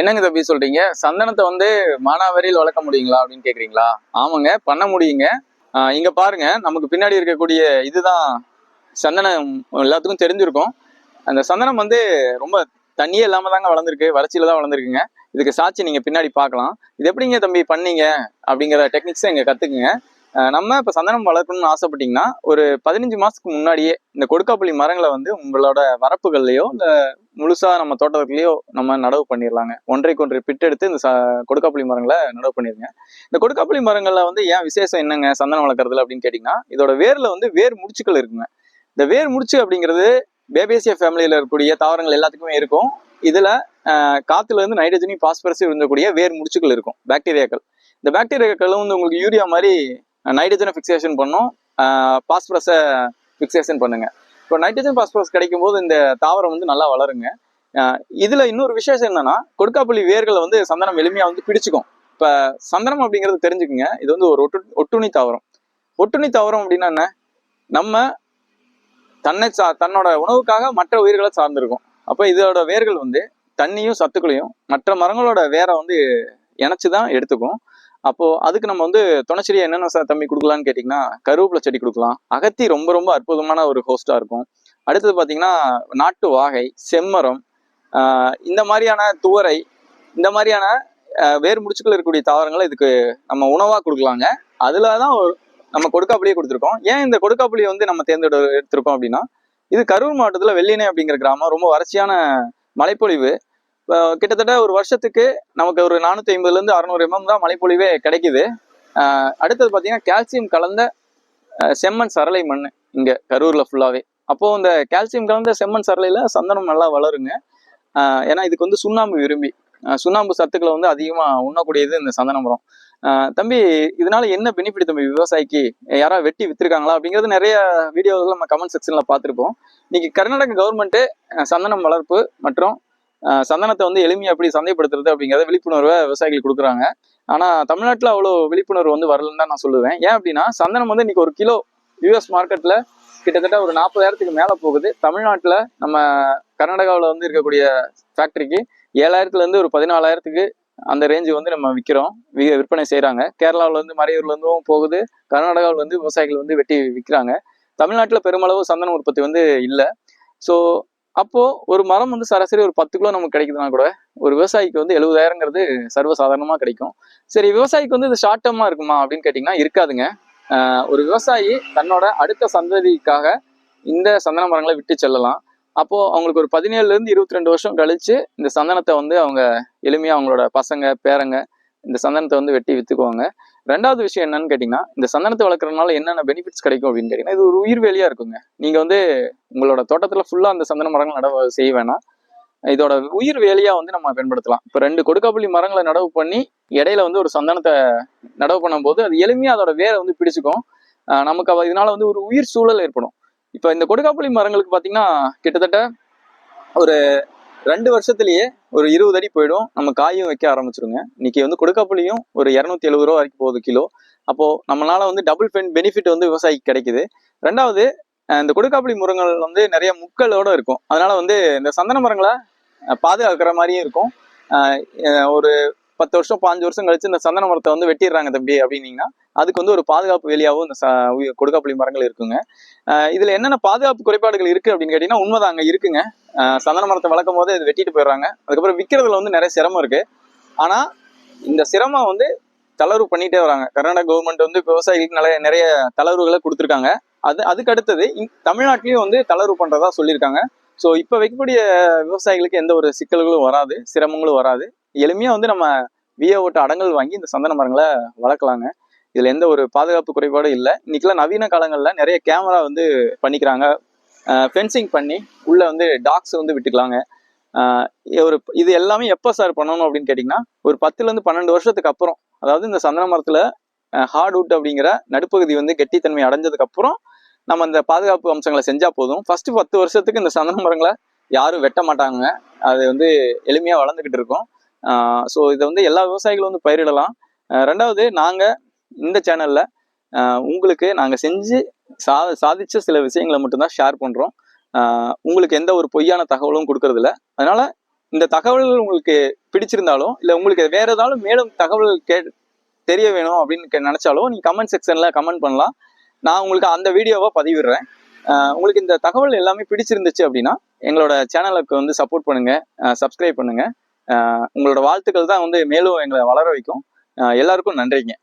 என்னங்க தம்பி சொல்றீங்க? சந்தனத்தை வந்து மானாவரியில் வளர்க்க முடியுங்களா அப்படின்னு கேக்குறீங்களா? ஆமாங்க பண்ண முடியுங்க. இங்க பாருங்க நமக்கு பின்னாடி இருக்கக்கூடிய இதுதான் சந்தனம். எல்லாத்துக்கும் தெரிஞ்சிருக்கும். அந்த சந்தனம் வந்து ரொம்ப தண்ணியே இல்லாம தாங்க வளர்ந்துருக்கு வறட்சியில தான் வளர்ந்துருக்குங்க. இதுக்கு சாட்சி நீங்க பின்னாடி பார்க்கலாம். இது எப்படிங்க தம்பி பண்ணீங்க அப்படிங்கிற டெக்னிக்ஸை இங்க கத்துக்குங்க. நம்ம இப்போ சந்தனம் வளர்க்கணும்னு ஆசைப்பட்டீங்கன்னா ஒரு பதினஞ்சு மாதத்துக்கு முன்னாடியே இந்த கொடுக்காப்புளி மரங்களை வந்து உங்களோட வரப்புகள்லையோ இல்லை முழுசாக நம்ம தோட்டத்துலயோ நம்ம நடவு பண்ணிடலாங்க ஒன்றைக்கு ஒன்றை பிட்டெடுத்து இந்த ச- கொடுக்காப்புளி மரங்களை நடவு பண்ணிடுங்க இந்த கொடுக்காப்புளி மரங்களில் வந்து ஏன் விசேஷம் என்னங்க சந்தனம் வளர்க்குறதுல அப்படின்னு கேட்டிங்கன்னா இதோட வேரில் வந்து வேர் முடிச்சுக்கள் இருக்குங்க. இந்த வேர் முடிச்சு அப்படிங்கிறது பேபேசிய ஃபேமிலியில் இருக்கக்கூடிய தாவரங்கள் எல்லாத்துக்குமே இருக்கும். இதில் ஆஹ், இருந்து நைட்ரஜனையும் பாஸ்பரஸும் இருந்தக்கூடிய வேர் முடிச்சுக்கள் இருக்கும் பாக்டீரியாக்கள். இந்த பாக்டீரியாக்கள் வந்து உங்களுக்கு யூரியா மாதிரி நைட்ரஜனை ஃபிக்சேஷன் பண்ணும். பாஸ்பரஸை ஃபிக்சேஷன் பண்ணுங்க. இப்போ நைட்ரஜன் பாஸ்பரஸ் கிடைக்கும் போது இந்த தாவரம் வந்து நல்லா வளருங்க. இதில் இதுல இன்னொரு விசேஷம் என்னன்னா கொடுக்காப்புள்ளி வேர்களை வந்து சந்தனம் எளிமையா வந்து பிடிச்சுக்கும். இப்ப சந்தனம் அப்படிங்கிறது தெரிஞ்சுக்குங்க. இது வந்து ஒரு ஒட்டு ஒட்டுணி தாவரம். ஒட்டுணி தாவரம் அப்படின்னா என்ன? நம்ம தன்னை சா தன்னோட உணவுக்காக மற்ற உயிர்களை சார்ந்திருக்கும். அப்போ இதோட வேர்கள் வந்து தண்ணியும் சத்துக்களையும் மற்ற மரங்களோட வேரை வந்து இணைச்சு தான் எடுத்துக்கும். அப்போ அதுக்கு நம்ம வந்து துணைச்செடியை என்னென்ன தம்பி கொடுக்கலான்னு கேட்டிங்கன்னா கருவேப்பிலை செடி கொடுக்கலாம். அகத்தி ரொம்ப ரொம்ப அற்புதமான ஒரு ஹோஸ்ட்டாக இருக்கும். அடுத்தது பார்த்தீங்கன்னா நாட்டு வாகை செம்மரம் இந்த மாதிரியான துவரை இந்த மாதிரியான வேர் முடிச்சுக்கள் இருக்கக்கூடிய தாவரங்களை இதுக்கு நம்ம உணவாக கொடுக்கலாங்க. அதில் தான் ஒரு- நம்ம கொடுக்காப்புளியே கொடுத்துருக்கோம். ஏன் இந்த கொடுக்காப்புளியை வந்து நம்ம தேர்ந்தெடு எடுத்திருக்கோம் அப்படின்னா இது கரூர் மாவட்டத்தில் வெள்ளினை அப்படிங்கிற கிராமம் ரொம்ப வறட்சியான மழைப்பொழிவு. கிட்டத்தட்ட ஒரு வருஷத்துக்கு நமக்கு ஒரு நானூத்தி ஐம்பதுல இருந்து அறுநூறு எம்எம் தான் மழைப்பொழிவே கிடைக்குது. அடுத்தது பாத்தீங்கன்னா கால்சியம் கலந்த செம்மண் சரளை மண் இங்க கரூர்ல ஃபுல்லாவே அப்போ இந்த கால்சியம் கலந்த செம்மண் சரளையில சந்தனம் நல்லா வளருங்க. ஏன்னா இதுக்கு வந்து சுண்ணாம்பு விரும்பி. சுண்ணாம்பு சத்துக்களை வந்து அதிகமா உண்ணக்கூடியது இந்த சந்தன மரம் தம்பி இதனால என்ன பெனிஃபிட் தம்பி விவசாயிக்கு? யாராவது வெட்டி வித்திருக்காங்களா? அப்படிங்கிறது நிறைய வீடியோவில் நம்ம கமெண்ட் செக்ஷன்ல பார்த்துருப்போம். இன்னைக்கு கர்நாடக கவர்மெண்ட் சந்தனம் வளர்ப்பு மற்றும் சந்தனத்தை வந்து எளிமையாக எப்படி சந்தைப்படுத்துறது அப்படிங்கிறத விழிப்புணர்வை விவசாயிகள் கொடுக்குறாங்க. ஆனால் தமிழ்நாட்டில் அவ்வளோ விழிப்புணர்வு வந்து வரலன்னு தான் நான் சொல்லுவேன். ஏன் அப்படின்னா சந்தனம் வந்து இன்னைக்கு ஒரு கிலோ யூஎஸ் மார்க்கெட்டில் கிட்டத்தட்ட ஒரு நாற்பதாயிரத்துக்கு மேலே போகுது. தமிழ்நாட்டில் நம்ம கர்நாடகாவில் வந்து இருக்கக்கூடிய ஃபேக்ட்ரிக்கு ஏழாயிரத்துலேருந்து ஒரு பதினாலாயிரத்துக்கு அந்த ரேஞ்சு வந்து நம்ம விற்கிறோம் வி- விற்பனை செய்கிறாங்க கேரளாவிலேருந்து மறையூர்லேருந்தும் போகுது. கர்நாடகாவில் வந்து விவசாயிகள் வந்து வெட்டி விற்கிறாங்க தமிழ்நாட்டில் பெருமளவு சந்தன உற்பத்தி வந்து இல்லை. ஸோ அப்போ ஒரு மரம் வந்து சராசரி ஒரு பத்து கிலோ நமக்கு கிடைக்குதுன்னா கூட ஒரு விவசாயிக்கு வந்து எழுபதாயிரங்கிறது சர்வசாதாரணமாக கிடைக்கும். சரி விவசாயிக்கு வந்து இது ஷார்ட் டேர்மா இருக்குமா அப்படின்னு கேட்டிங்கன்னா இருக்காதுங்க. ஒரு விவசாயி தன்னோட அடுத்த சந்ததிக்காக இந்த சந்தன மரங்களை விட்டு செல்லலாம். அப்போ அவங்களுக்கு ஒரு பதினேழுல இருந்து இருபத்தி ரெண்டு வருஷம் கழிச்சு இந்த சந்தனத்தை வந்து அவங்க எளிமையா அவங்களோட பசங்க பேரங்க இந்த சந்தனத்தை வந்து வெட்டி வித்துக்குவாங்க. ரெண்டாவது விஷயம் என்னன்னு கேட்டிங்கன்னா இந்த சந்தனத்தை வளர்க்குறதுனால என்னென்ன பெனிஃபிட்ஸ் கிடைக்கும் அப்படின்னு கேட்டிங்கன்னா இது ஒரு உயிர் வேலியா இருக்குங்க. நீங்கள் வந்து உங்களோட தோட்டத்தில் ஃபுல்லாக அந்த சந்தன மரங்கள் நடவு செய்ய வேணாம். இதோட உயிர் வேலையாக வந்து நம்ம பயன்படுத்தலாம். இப்போ ரெண்டு கொடுக்காப்புளி மரங்களை நடவு பண்ணி இடையில வந்து ஒரு சந்தனத்தை நடவு பண்ணும்போது அது எளிமையாக அதோட வேரை வந்து பிடிச்சிக்கும். நமக்கு அவ- இதனால வந்து ஒரு உயிர் சூழல் ஏற்படும். இப்போ இந்த கொடுக்காப்புள்ளி மரங்களுக்கு பார்த்தீங்கன்னா கிட்டத்தட்ட ஒரு ரெண்டு வருஷத்துலயே ஒரு இருபது அடி போயிடும். நம்ம காயும் வைக்க ஆரம்பிச்சிருங்க. இன்னைக்கு வந்து கொடுக்காப்புளியும் ஒரு இரநூத்தி எழுபது ரூபா வரைக்கும் போகுது கிலோ. அப்போ நம்மளால வந்து டபுள் பென் பெனிஃபிட் வந்து விவசாயிக்கு கிடைக்குது. ரெண்டாவது இந்த கொடுக்காப்புளி மரங்கள் வந்து நிறைய முக்களோட இருக்கும். அதனால வந்து இந்த சந்தன மரங்களை பாதுகாக்கிற மாதிரியும் இருக்கும். ஒரு பத்து வருஷம் பாஞ்சு வருஷம் கழிச்சு இந்த சந்தன மரத்தை வந்து வெட்டிடுறாங்க தம்பி அப்படின்னீங்கன்னா அதுக்கு வந்து ஒரு பாதுகாப்பு வெளியாகவும் இந்த ச- உயி- கொடுக்காப்புளி மரங்கள் இருக்குங்க. இதில் இதுல என்னென்ன பாதுகாப்பு குறைபாடுகள் இருக்கு அப்படின்னு கேட்டீங்கன்னா உண்மைதாங்க இருக்குங்க. சந்தன மரத்தை வளர்க்கும் போதே இது வெட்டிட்டு போயிடுறாங்க. அதுக்கப்புறம் விற்கிறதுல வந்து நிறைய சிரமம் இருக்கு. ஆனா இந்த சிரமம் வந்து தளர்வு பண்ணிட்டே வராங்க. கர்நாடக கவர்மெண்ட் வந்து விவசாயிகளுக்கு நிறைய நிறைய தளர்வுகளை கொடுத்துருக்காங்க. அது அதுக்கு அடுத்தது தமிழ்நாட்டிலையும் வந்து தளர்வு பண்றதா சொல்லியிருக்காங்க. ஸோ இப்போ வைக்கக்கூடிய விவசாயிகளுக்கு எந்த ஒரு சிக்கல்களும் வராது சிரமங்களும் வராது. எளிமையாக வந்து நம்ம விஏ ஓட்ட அடங்கல் வாங்கி இந்த சந்தன மரங்களை வளர்க்கலாங்க. இதில் எந்த ஒரு பாதுகாப்பு குறைபாடும் இல்லை. இன்றைக்கெலாம் நவீன காலங்களில் நிறைய கேமரா வந்து பண்ணிக்கிறாங்க. ஃபென்சிங் பண்ணி உள்ளே வந்து டாக்ஸ் வந்து விட்டுக்கலாங்க. ஒரு இது எல்லாமே எப்போ சார் பண்ணணும் அப்படின்னு கேட்டிங்கன்னா ஒரு பத்துலேருந்து பன்னெண்டு வருஷத்துக்கு அப்புறம் அதாவது இந்த சந்தன மரத்தில் ஹார்ட்வுட் அப்படிங்கிற நடுப்பகுதி வந்து கெட்டித்தன்மை அடைஞ்சதுக்கப்புறம் நம்ம இந்த பாதுகாப்பு அம்சங்களை செஞ்சால் போதும். ஃபஸ்ட்டு பத்து வருஷத்துக்கு இந்த சந்தன மரங்களை யாரும் வெட்ட மாட்டாங்க. அது வந்து எளிமையாக வளர்ந்துக்கிட்டு இருக்கும். ஸோ இதை வந்து எல்லா விவசாயிகளும் வந்து பயிரிடலாம். ரெண்டாவது நாங்கள் இந்த சேனலில் உங்களுக்கு நாங்கள் செஞ்சு சா சாதித்த சில விஷயங்களை மட்டும்தான் ஷேர் பண்ணுறோம் உங்களுக்கு எந்த ஒரு பொய்யான தகவலும் கொடுக்கறதில்ல. அதனால் இந்த தகவல்கள் உங்களுக்கு பிடிச்சிருந்தாலும் இல்லை உங்களுக்கு வேறு ஏதாவது மேலும் தகவல் கே தெரிய வேணும் அப்படின்னு கே- நீங்கள் கமெண்ட் செக்ஷனில் கமெண்ட் பண்ணலாம். நான் உங்களுக்கு அந்த வீடியோவை பதிவிடுறேன். உங்களுக்கு இந்த தகவல் எல்லாமே பிடிச்சிருந்துச்சு அப்படின்னா எங்களோட சேனலுக்கு வந்து சப்போர்ட் பண்ணுங்கள் சப்ஸ்கிரைப் பண்ணுங்கள் உங்களோட வாழ்த்துக்கள் தான் வந்து மேலும் எங்களை வளர வைக்கும். ஆஹ் எல்லாருக்கும் நன்றிங்க.